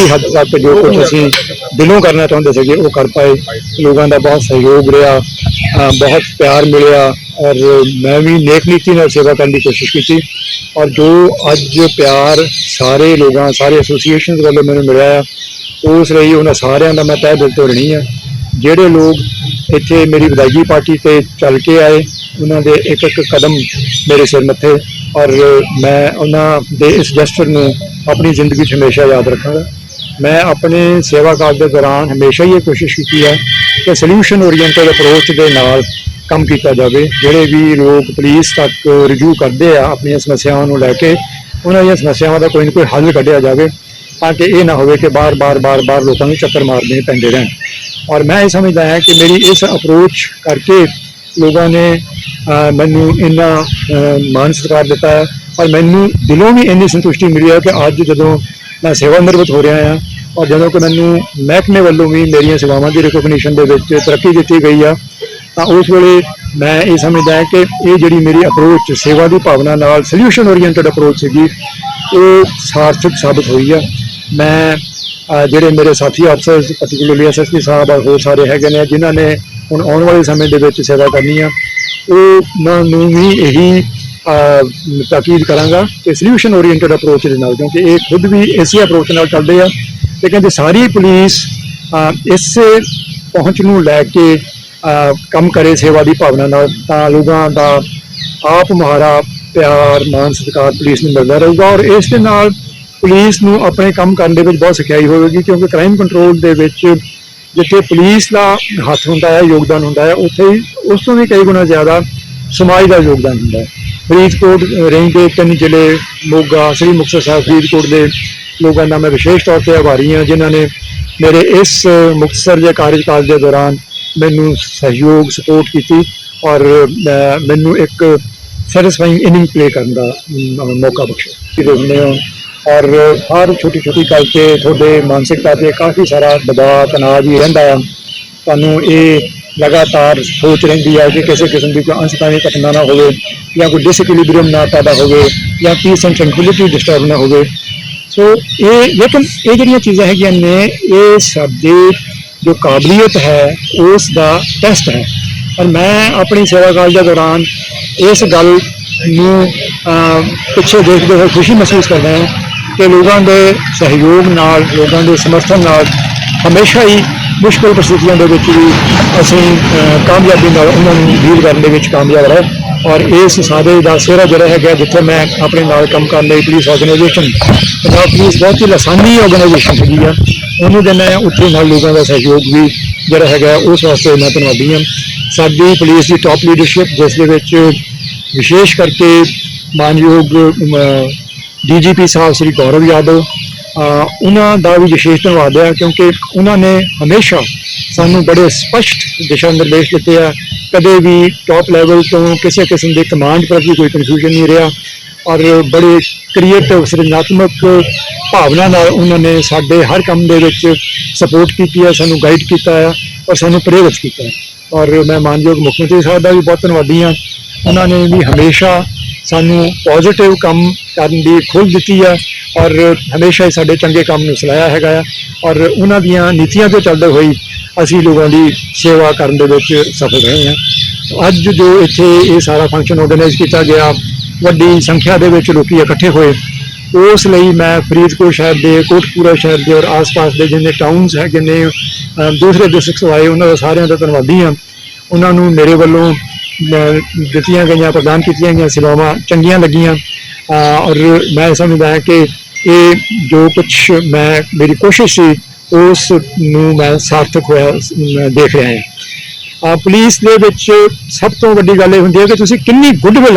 ਕਾਫੀ ਹੱਦ ਤੱਕ ਜੋ ਕੁਝ ਅਸੀਂ ਦਿਲੋਂ ਕਰਨਾ ਚਾਹੁੰਦੇ ਸੀਗੇ, ਉਹ ਕਰ ਪਾਏ। ਲੋਕਾਂ ਦਾ ਬਹੁਤ ਸਹਿਯੋਗ ਰਿਹਾ ਬਹੁਤ ਪਿਆਰ ਮਿਲਿਆ ਔਰ ਮੈਂ ਵੀ ਨੇਕ ਨੀਤੀ ਨਾਲ ਸੇਵਾ ਕਰਨ ਦੀ ਕੋਸ਼ਿਸ਼ ਕੀਤੀ। ਔਰ ਜੋ ਅੱਜ ਪਿਆਰ ਸਾਰੇ ਲੋਕਾਂ, ਸਾਰੇ ਐਸੋਸੀਏਸ਼ਨਸ ਵੱਲੋਂ ਮੈਨੂੰ ਮਿਲਿਆ ਆ, ਉਸ ਲਈ ਉਹਨਾਂ ਸਾਰਿਆਂ ਦਾ ਮੈਂ ਤਹਿ ਦਿਲ ਤੋਂ ਰਣੀ ਆ ਜਿਹੜੇ ਲੋਕ ਇੱਥੇ ਮੇਰੀ ਵਿਦਾਇਗੀ ਪਾਰਟੀ ਤੇ ਚੱਲ ਕੇ ਆਏ, ਉਹਨਾਂ ਦੇ ਇੱਕ ਇੱਕ ਕਦਮ ਮੇਰੇ ਸਿਰ ਮੱਥੇ ਔਰ ਮੈਂ ਉਹਨਾਂ ਦੇ ਇਸ ਜੈਸਚਰ ਨੂੰ ਆਪਣੀ ਜ਼ਿੰਦਗੀ 'ਚ ਹਮੇਸ਼ਾ ਯਾਦ ਰੱਖਾਂਗਾ। ਮੈਂ ਆਪਣੇ ਸੇਵਾ ਕਾਲ ਦੇ ਦੌਰਾਨ ਹਮੇਸ਼ਾ ਹੀ ਇਹ ਕੋਸ਼ਿਸ਼ ਕੀਤੀ ਹੈ ਕਿ ਸੋਲੂਸ਼ਨ ਓਰੀਐਂਟਡ ਅਪਰੋਚ ਦੇ ਨਾਲ ਕੰਮ ਕੀਤਾ ਜਾਵੇ। ਜਿਹੜੇ ਵੀ ਲੋਕ ਪੁਲਿਸ ਤੱਕ ਰਿਵਿਊ ਕਰਦੇ ਆ ਆਪਣੀਆਂ ਸਮੱਸਿਆਵਾਂ ਨੂੰ ਲੈ ਕੇ ਉਹਨਾਂ ਦੀਆਂ ਸਮੱਸਿਆਵਾਂ ਦਾ ਕੋਈ ਨਾ ਕੋਈ ਹੱਲ ਕੱਢਿਆ ਜਾਵੇ ਤਾਂ ਕਿ ਇਹ ਨਾ ਹੋਵੇ ਕਿ ਬਾਰ-ਬਾਰ ਬਾਰ-ਬਾਰ ਲੋਕਾਂ ਨੂੰ ਚੱਕਰ ਮਾਰਨੇ ਪੈਂਦੇ ਰਹਿਣ। ਔਰ ਮੈਂ ਇਹ ਸਮਝਦਾ ਹਾਂ ਕਿ ਮੇਰੀ ਇਸ ਅਪਰੋਚ ਕਰਕੇ ਲੋਕਾਂ ਨੇ ਮੈਨੂੰ ਇੰਨਾ ਅਹ, ਮਾਨ ਸਤਿਕਾਰ ਦਿੱਤਾ ਹੈ। ਔਰ ਮੈਨੂੰ ਦਿਲੋਂ ਵੀ ਇੰਨੀ ਸੰਤੁਸ਼ਟੀ ਮਿਲੀ ਹੈ ਕਿ ਅੱਜ ਜਦੋਂ ਮੈਂ ਸੇਵਾ ਨਿਰਵਤ ਹੋ ਰਿਹਾ ਹਾਂ ਔਰ ਜਦੋਂ ਕਿ ਮੈਨੂੰ ਮਹਿਕਮੇ ਵੱਲੋਂ ਵੀ ਮੇਰੀਆਂ ਸੇਵਾਵਾਂ ਦੀ ਰਿਕੋਗਨੀਸ਼ਨ ਦੇ ਵਿੱਚ ਤਰੱਕੀ ਦਿੱਤੀ ਗਈ ਆ, ਤਾਂ ਉਸ ਵੇਲੇ ਮੈਂ ਇਹ ਸਮਝਦਾ ਹਾਂ ਕਿ ਇਹ ਜਿਹੜੀ ਮੇਰੀ ਅਪਰੋਚ ਸੇਵਾ ਦੀ ਭਾਵਨਾ ਨਾਲ ਸੋਲੂਸ਼ਨ ਓਰੀਐਂਟਡ ਅਪਰੋਚ ਸੀਗੀ ਉਹ ਸਾਰਥਕ ਸਾਬਤ ਹੋਈ ਆ। ਮੈਂ ਜਿਹੜੇ ਮੇਰੇ ਸਾਥੀ ਅਫਸਰਸ ਪਾਰਟਿਕੂਲਰਲੀ ਐਸਐਸਪੀ ਸਾਹਿਬ ਔਰ ਹੋਰ ਸਾਰੇ ਹੈਗੇ ਨੇ, ਜਿਨ੍ਹਾਂ ਨੇ ਹੁਣ ਆਉਣ ਵਾਲੇ ਸਮੇਂ ਦੇ ਵਿੱਚ ਸੇਵਾ ਕਰਨੀ ਆ ਉਹਨਾਂ ਨੂੰ ਵੀ ਇਹੀ ਤਾਕੀਦ ਕਰਾਂਗਾ ਕਿ ਸੋਲੂਸ਼ਨ ਓਰੀਐਂਟਡ ਅਪਰੋਚ ਦੇ ਨਾਲ, ਕਿਉਂਕਿ ਇਹ ਖੁਦ ਵੀ ਇਸੇ ਅਪਰੋਚ ਨਾਲ ਚੱਲਦੇ ਆ। ਤੇ ਕਹਿੰਦੇ ਸਾਰੀ ਪੁਲਿਸ ਇਸ ਪਹੁੰਚ ਨੂੰ ਲੈ ਕੇ ਕੰਮ ਕਰੇ ਸੇਵਾ ਦੀ ਭਾਵਨਾ ਨਾਲ, ਤਾਂ ਲੋਕਾਂ ਦਾ ਆਪ ਮੁਹਾਰਾ, ਪਿਆਰ ਮਾਨ ਸਤਿਕਾਰ ਪੁਲਿਸ ਨੂੰ ਮਿਲਦਾ ਰਹੂਗਾ ਔਰ ਇਸ ਦੇ ਨਾਲ ਪੁਲਿਸ ਨੂੰ ਆਪਣੇ ਕੰਮ ਕਰਨ ਦੇ ਵਿੱਚ ਬਹੁਤ ਸਿਖਾਈ ਹੋਵੇਗੀ ਕਿਉਂਕਿ ਕ੍ਰਾਈਮ ਕੰਟਰੋਲ ਦੇ ਵਿੱਚ ਜਿੱਥੇ ਪੁਲਿਸ ਦਾ ਹੱਥ ਹੁੰਦਾ ਹੈ, ਯੋਗਦਾਨ ਹੁੰਦਾ ਹੈ, ਉੱਥੇ ਹੀ ਉਸ ਤੋਂ ਵੀ ਕਈ ਗੁਣਾ ਜ਼ਿਆਦਾ ਸਮਾਜ ਦਾ ਯੋਗਦਾਨ ਹੁੰਦਾ ਹੈ। ਫਰੀਦਕੋਟ ਰੇਂਜ ਦੇ ਤਿੰਨ ਜ਼ਿਲ੍ਹੇ, ਮੋਗਾ, ਸ੍ਰੀ ਮੁਕਤਸਰ ਸਾਹਿਬ, ਫਰੀਦਕੋਟ ਦੇ ਲੋਕਾਂ ਦਾ ਮੈਂ ਵਿਸ਼ੇਸ਼ ਤੌਰ ਤੇ ਆਭਾਰੀ ਹਾਂ ਜਿਨ੍ਹਾਂ ਨੇ ਮੇਰੇ ਇਸ ਮੁਕਤਸਰ ਦੇ ਕਾਰਜਕਾਲ ਦੇ ਦੌਰਾਨ ਮੈਨੂੰ ਸਹਿਯੋਗ ਸਪੋਰਟ ਕੀਤੀ ਔਰ ਅਹ, ਮੈਨੂੰ ਇੱਕ ਸੈਟੀਸਫਾਈਂਗ ਇਨਿੰਗ ਪਲੇ ਕਰਨ ਦਾ ਮੌਕਾ ਬਖਸ਼ਿਆ। ਦੇਖਦੇ ਹੋ। ਔਰ ਹਰ ਛੋਟੀ ਛੋਟੀ ਗੱਲ ਤੇ ਤੁਹਾਡੇ ਮਾਨਸਿਕਤਾ ਤੇ ਕਾਫੀ ਸਾਰਾ ਦਬਾਅ ਤਣਾਅ ਵੀ ਰਹਿੰਦਾ ਆ। ਤੁਹਾਨੂੰ ਇਹ ਲਗਾਤਾਰ ਸੋਚ ਰਹਿੰਦੀ ਹੈ ਕਿ ਕਿਸੇ ਕਿਸਮ ਦੀ ਕੋਈ ਅਨਸਤਾਨੀ ਘਟਨਾ ਨਾ ਹੋਵੇ ਜਾਂ ਕੋਈ ਡਿਸਇਕੁਇਲਿਬ੍ਰੀਅਮ ਨਾ ਪੈਦਾ ਹੋਵੇ ਜਾਂ ਪੀਸ ਐਂਡ ਟ੍ਰੈਂਕੁਇਲਿਟੀ ਡਿਸਟਰਬ ਨਾ ਹੋਵੇ। ਸੋ ਇਹ ਲੇਕਿਨ ਇਹ ਜਿਹੜੀਆਂ ਚੀਜ਼ਾਂ ਹੈਗੀਆਂ ਨੇ, ਇਹ ਸਾਡੇ ਜੋ ਕਾਬਲੀਅਤ ਹੈ, ਉਸ ਦਾ ਟੈਸਟ ਹੈ। ਔਰ ਮੈਂ ਆਪਣੀ ਸੇਵਾ ਕਾਲ ਦੇ ਦੌਰਾਨ ਇਸ ਗੱਲ ਨੂੰ ਪਿੱਛੇ ਦੇਖਦੇ ਹੋਏ ਖੁਸ਼ੀ ਮਹਿਸੂਸ ਕਰਦਾ ਹਾਂ ਕਿ ਲੋਕਾਂ ਦੇ ਸਹਿਯੋਗ ਨਾਲ, ਲੋਕਾਂ ਦੇ ਸਮਰਥਨ ਨਾਲ ਹਮੇਸ਼ਾ ਹੀ ਮੁਸ਼ਕਲ ਪਰਿਸਥਿਤੀਆਂ ਦੇ ਵਿੱਚ ਵੀ ਅਸੀਂ ਕਾਮਯਾਬੀ ਨਾਲ ਉਹਨਾਂ ਨੂੰ ਡੀਲ ਕਰਨ ਦੇ ਵਿੱਚ ਕਾਮਯਾਬ ਰਹੇ। ਔਰ ਇਸ ਸਾਰੇ ਦਾ ਸਿਹਰਾ ਜਿਹੜਾ ਹੈਗਾ ਜਿੱਥੇ ਮੈਂ ਆਪਣੇ ਨਾਲ ਕੰਮ ਕਰਨ ਲਈ ਪੁਲਿਸ ਆਰਗੇਨਾਈਜੇਸ਼ਨ ਪੰਜਾਬ ਪੁਲਿਸ ਬਹੁਤ ਹੀ ਲਸਾਨੀ ਆਰਗੇਨਾਈਜੇਸ਼ਨ ਹੈਗੀ ਆ। ਉਹਨੂੰ ਦਿੰਦਾ ਆ, ਉੱਥੇ ਨਾਲ ਲੋਕਾਂ ਦਾ ਸਹਿਯੋਗ ਵੀ ਜਿਹੜਾ ਹੈਗਾ ਉਸ ਵਾਸਤੇ ਮੈਂ ਧੰਨਵਾਦੀ ਹਾਂ। ਸਾਡੀ ਪੁਲਿਸ ਦੀ ਟਾਪ ਲੀਡਰਸ਼ਿਪ ਜਿਸ ਦੇ ਵਿੱਚ ਵਿਸ਼ੇਸ਼ ਕਰਕੇ ਮਾਨਯੋਗ ਡੀਜੀਪੀ ਸਾਹਿਬ ਸ੍ਰੀ ਗੌਰਵ ਯਾਦਵ ਉਹਨਾਂ ਦਾ ਵੀ ਵਿਸ਼ੇਸ਼ ਧੰਨਵਾਦ ਹੈ ਕਿਉਂਕਿ ਉਹਨਾਂ ਨੇ ਹਮੇਸ਼ਾ ਸਾਨੂੰ ਬੜੇ ਸਪਸ਼ਟ ਦਿਸ਼ਾ ਨਿਰਦੇਸ਼ ਦਿੱਤੇ ਆ। ਕਦੇ ਵੀ ਟਾਪ ਲੈਵਲ ਤੋਂ ਕਿਸੇ ਕਿਸਮ ਦੇ ਕਮਾਂਡ ਪ੍ਰਤੀ ਕੋਈ ਕਨਫਿਊਜ਼ਨ ਨਹੀਂ ਰਿਹਾ। ਔਰ ਬੜੇ ਕ੍ਰੀਏਟਿਵ ਸਿਰਜਣਾਤਮਕ ਭਾਵਨਾ ਨਾਲ ਉਹਨਾਂ ਨੇ ਸਾਡੇ ਹਰ ਕੰਮ ਦੇ ਵਿੱਚ ਸਪੋਰਟ ਕੀਤੀ ਹੈ ਸਾਨੂੰ ਗਾਈਡ ਕੀਤਾ ਹੈ ਔਰ ਸਾਨੂੰ ਪ੍ਰੇਰਿਤ ਕੀਤਾ ਹੈ ਔਰ ਮੈਂ ਮਾਨਯੋਗ ਮੁੱਖ ਮੰਤਰੀ ਸਾਹਿਬ ਦਾ ਵੀ ਬਹੁਤ ਧੰਨਵਾਦੀ ਹਾਂ। ਉਹਨਾਂ ਨੇ ਵੀ ਹਮੇਸ਼ਾ ਸਾਨੂੰ ਪੋਜ਼ਿਟਿਵ ਕੰਮ ਕਰਨ ਦੀ ਖੁੱਲ੍ਹ ਦਿੱਤੀ ਹੈ ਔਰ ਹਮੇਸ਼ਾ ਹੀ ਸਾਡੇ ਚੰਗੇ ਕੰਮ ਨੂੰ ਸਲਾਹਿਆ ਹੈਗਾ ਆ। ਔਰ ਉਹਨਾਂ ਦੀਆਂ ਨੀਤੀਆਂ ਤੇ ਚੱਲਦੇ ਹੋਈ ਅਸੀਂ ਲੋਕਾਂ ਦੀ ਸੇਵਾ ਕਰਨ ਦੇ ਵਿੱਚ ਸਫਲ ਰਹੇ ਹਾਂ। ਅੱਜ ਜੋ ਇੱਥੇ ਇਹ ਸਾਰਾ ਫੰਕਸ਼ਨ ਆਰਗੇਨਾਈਜ਼ ਕੀਤਾ ਗਿਆ, ਵੱਡੀ ਸੰਖਿਆ ਦੇ ਵਿੱਚ ਲੋਕੀ ਇਕੱਠੇ ਹੋਏ। ਉਸ ਲਈ ਮੈਂ ਫਰੀਦਕੋਟ ਸ਼ਹਿਰ ਦੇ ਕੋਟਪੂਰਾ ਸ਼ਹਿਰ ਦੇ ਔਰ ਆਸ-ਪਾਸ ਦੇ ਜਿੰਨੇ ਟਾਊਨਸ ਹੈ, ਜਿੰਨੇ ਦੂਸਰੇ ਡਿਸਟ੍ਰਿਕਟਸ ਆਏ, ਉਹਨਾਂ ਦਾ ਸਾਰਿਆਂ ਦਾ ਧੰਨਵਾਦੀ ਹਾਂ। ਉਹਨਾਂ ਨੂੰ ਮੇਰੇ ਵੱਲੋਂ ਦਿੱਤੀਆਂ ਗਈਆਂ, ਪ੍ਰਦਾਨ ਕੀਤੀਆਂ ਗਈਆਂ ਸੇਵਾਵਾਂ ਚੰਗੀਆਂ ਲੱਗੀਆਂ। ਔਰ ਮੈਂ ਸਮਝਦਾ ਹਾਂ ਕਿ ਇਹ ਜੋ ਕੁਝ ਮੈਂ, ਮੇਰੀ ਕੋਸ਼ਿਸ਼ ਸੀ ਉਸ ਨੂੰ ਮੈਂ ਸਾਰਥਕ ਹੋਇਆ ਦੇਖ ਰਿਹਾ ਹਾਂ। ਅਹ, ਪੁਲਿਸ ਦੇ ਵਿੱਚ ਸਭ ਤੋਂ ਵੱਡੀ ਗੱਲ ਇਹ ਹੁੰਦੀ ਹੈ ਕਿ ਤੁਸੀਂ ਕਿੰਨੀ ਗੁੱਡਵਿਲ